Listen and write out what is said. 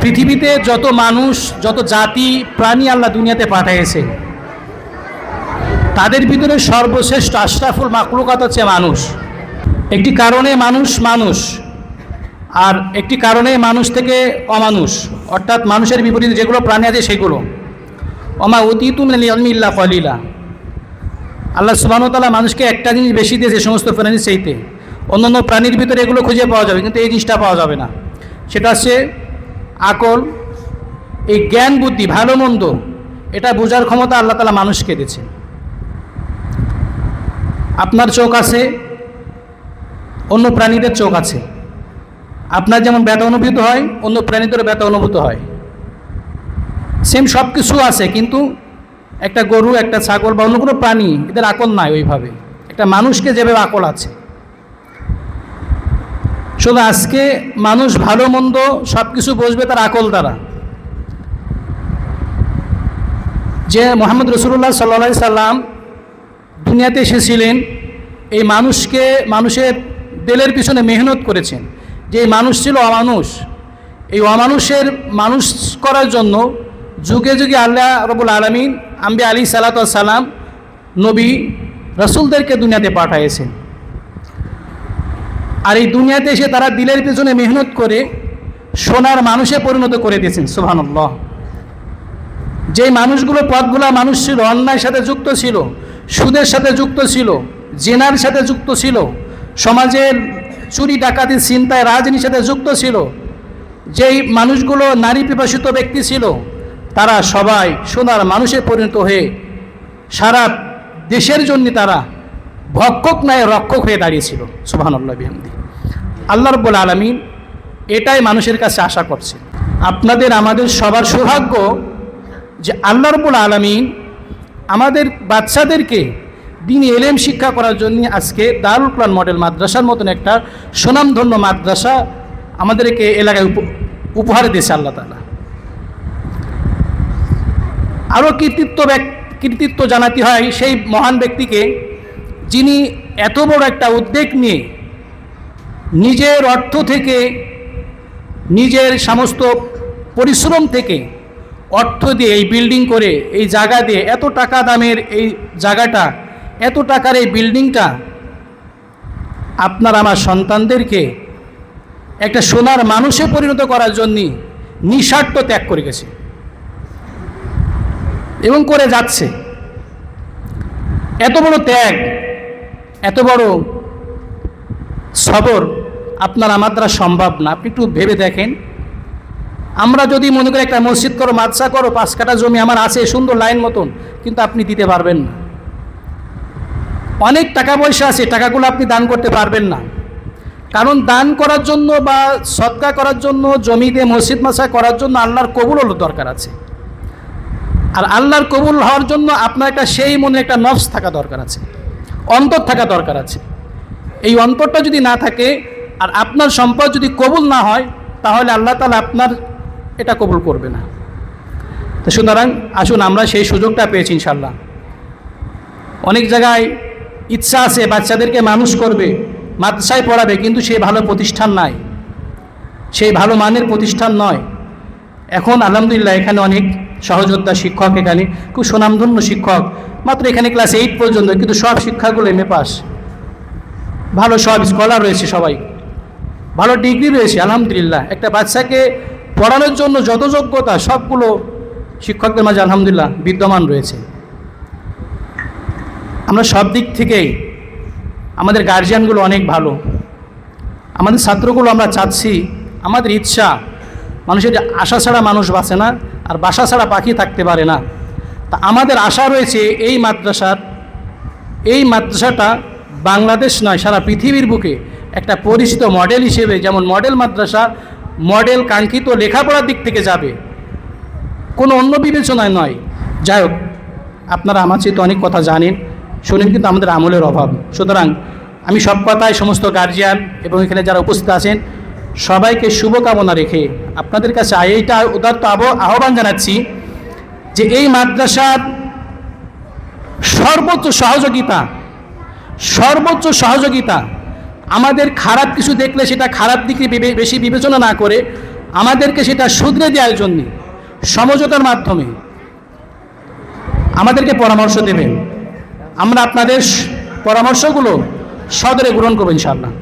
পৃথিবীতে যত মানুষ, যত জাতি, প্রাণী আল্লাহ দুনিয়াতে পাঠিয়েছে, তাদের ভিতরে সর্বশ্রেষ্ঠ আশরাফুল মাকলুকাত হচ্ছে মানুষ। একটি কারণে মানুষ মানুষ, আর একটি কারণে মানুষ থেকে অমানুষ। অর্থাৎ মানুষের বিপরীতে যেগুলো প্রাণী আছে সেগুলো। অমা অতীতুম ইল্লা কলিলা। আল্লাহ সুবাহতাল্লাহ মানুষকে একটা জিনিস বেশি দিয়েছে সমস্ত প্রাণীর সেইতে অন্যান্য প্রাণীর ভিতরে এগুলো খুঁজে পাওয়া যাবে, কিন্তু এই জিনিসটা পাওয়া যাবে না। সেটা হচ্ছে আকল, এই জ্ঞান, বুদ্ধি, ভালো, মন্দ, এটা বোঝার ক্ষমতা আল্লাহ তালা মানুষকে দিয়েছে আপনার চোখ আছে, অন্য প্রাণীদের চোখ আছে। আপনার যেমন ব্যথা অনুভূত হয়, অন্য প্রাণীদেরও ব্যথা অনুভূত হয়। সেম সব কিছু আছে, কিন্তু একটা গরু, একটা ছাগল বা অন্য কোনো প্রাণী, এদের আকল নাই ওইভাবে। একটা মানুষকে যেভাবে আকল আছে। শুধু আজকে মানুষ ভালো, মন্দ সব কিছু বসবে তার আকল দ্বারা। যে মোহাম্মদ রসুল্লাহ সাল্লা সাল্লাম দুনিয়াতে এসেছিলেন, এই মানুষকে, মানুষের দেলের পিছনে মেহনত করেছেন। যে এই মানুষ ছিল অমানুষ, এই অমানুষের মানুষ করার জন্য যুগে যুগে আল্লাহ রবুল আলমিন আম্বি আলী সালাতাম নবী রসুলদেরকে দুনিয়াতে পাঠাইয়েছেন। আর এই দুনিয়াতে এসে তারা দিলের পেছনে মেহনত করে সোনার মানুষে পরিণত করে দিয়েছেন, সুবহানাল্লাহ। যেই মানুষগুলো পথগুলা মানুষ ছিল, অন্যায়ের সাথে যুক্ত ছিল, সুদের সাথে যুক্ত ছিল, জেনার সাথে যুক্ত ছিল, সমাজের চুরি, ডাকাতি চিন্তায় রাজনীতির সাথে যুক্ত ছিল, যেই মানুষগুলো নারী পিপাসিত ব্যক্তি ছিল, তারা সবাই সোনার মানুষে পরিণত হয়ে সারা দেশের জন্য তারা ভক্ষক নয়, রক্ষক হয়ে দাঁড়িয়েছিল। সুবাহান্লাহ বিহামদি। আল্লাহ রব্বুল আলমিন এটাই মানুষের কাছে আশা করছে আপনাদের, আমাদের সবার সৌভাগ্য যে আল্লাহ রব্বুল আলমিন আমাদের বাচ্চাদেরকে দিন এলেম শিক্ষা করার জন্য আজকে দারুল কোরআন মডেল মাদ্রাসার মতন একটা সুনামধন্য মাদ্রাসা আমাদেরকে এলাকায় উপ- উপহার দিয়েছে আল্লাহ তালা আরও কৃতিত্ব কৃতিত্ব জানাতে হয় সেই মহান ব্যক্তিকে যিনি এত বড় একটা উদ্বেগ নিয়ে নিজের অর্থ থেকে, নিজের সমস্ত পরিশ্রম থেকে অর্থ দিয়ে এই বিল্ডিং করে, এই জায়গা দিয়ে এত টাকা দামের এই জায়গাটা, এত টাকার এই বিল্ডিংটা আপনার আমার সন্তানদেরকে একটা সোনার মানুষে পরিণত করার জন্যে নিঃস্বার্থ ত্যাগ করে গেছে। এবং করে যাচ্ছে। এত বড় ত্যাগ এত বড় সবর আপনার আমার দ্বারা সম্ভব না। আপনি একটু ভেবে দেখেন। আমরা যদি মনে করি একটা মসজিদ করো, মাদ্রাসা করো, পাঁচ কাটা জমি আমার আছে সুন্দর লাইন মতন, কিন্তু আপনি দিতে পারবেন না। অনেক টাকা পয়সা আছে, টাকাগুলো আপনি দান করতে পারবেন না। কারণ দান করার জন্য বা সৎকা করার জন্য জমিতে মসজিদ মাসা করার জন্য আল্লাহর কবুল হলো দরকার আছে। আর আল্লাহর কবুল হওয়ার জন্য আপনার একটা সেই মনে একটা নফস থাকা দরকার আছে। অন্তর থাকা দরকার আছে। এই অন্তরটা যদি না থাকে আর আপনার সম্পদ যদি কবুল না হয়, তাহলে আল্লাহ তালা আপনার এটা কবুল করবে না। তো সুতরাং আসুন আমরা সেই সুযোগটা পেয়েছি ইনশাল্লাহ অনেক জায়গায় ইচ্ছা আছে, বাচ্চাদেরকে মানুষ করবে, মাদ্রাসায় পড়াবে, কিন্তু সে ভালো প্রতিষ্ঠান নাই। সেই ভালো মানের প্রতিষ্ঠান নয়। এখন আলহামদুলিল্লাহ এখানে অনেক সহযোদ্ধা শিক্ষক এখানে, খুব সুনামধন্য শিক্ষক। মাত্র এখানে ক্লাস এইট পর্যন্ত, কিন্তু সব শিক্ষাগুলো এম এ পাস ভালো সব স্কলার রয়েছে সবাই। ভালো ডিগ্রি রয়েছে, আলহামদুলিল্লাহ। একটা বাচ্চাকে পড়ানোর জন্য যত যোগ্যতা, সবগুলো শিক্ষকদের মাঝে আলহামদুলিল্লাহ বিদ্যমান রয়েছে। আমরা সব দিক থেকেই আমাদের গার্জিয়ানগুলো অনেক ভালো। আমাদের ছাত্রগুলো আমরা চাচ্ছি, আমাদের ইচ্ছা, মানুষের আশা ছাড়া মানুষ বাঁচে না। আর বাসা ছাড়া পাখি থাকতে পারে না। তা আমাদের আশা রয়েছে এই মাদ্রাসার, এই মাদ্রাসাটা বাংলাদেশ নয়, সারা পৃথিবীর বুকে একটা পরিচিত মডেল হিসেবে, যেমন মডেল মাদ্রাসা, মডেল কাঙ্ক্ষিত লেখাপড়ার দিক থেকে যাবে। কোনো অন্য বিবেচনায় নয়। যাই হোক, আপনারা আমার চেয়ে তো অনেক কথা জানেন, শোনেন কিন্তু আমাদের আমলের অভাব। সুতরাং আমি সব কথায় সমস্ত গার্জিয়ান এবং এখানে যারা উপস্থিত আছেন সবাইকে শুভকামনা রেখে আপনাদের কাছে এইটা উদাত্ত আহ্বান জানাচ্ছি যে এই মাদ্রাসার সর্বোচ্চ সহযোগিতা সর্বোচ্চ সহযোগিতা, আমাদের খারাপ কিছু দেখলে সেটা খারাপ দিকে বেশি বিবেচনা না করে আমাদেরকে সেটা শুধরে দেওয়ার জন্যে, সমঝোতার মাধ্যমে আমাদেরকে পরামর্শ দেবেন। আমরা আপনাদের পরামর্শগুলো সদরে গ্রহণ করব ইনশাআল্লাহ।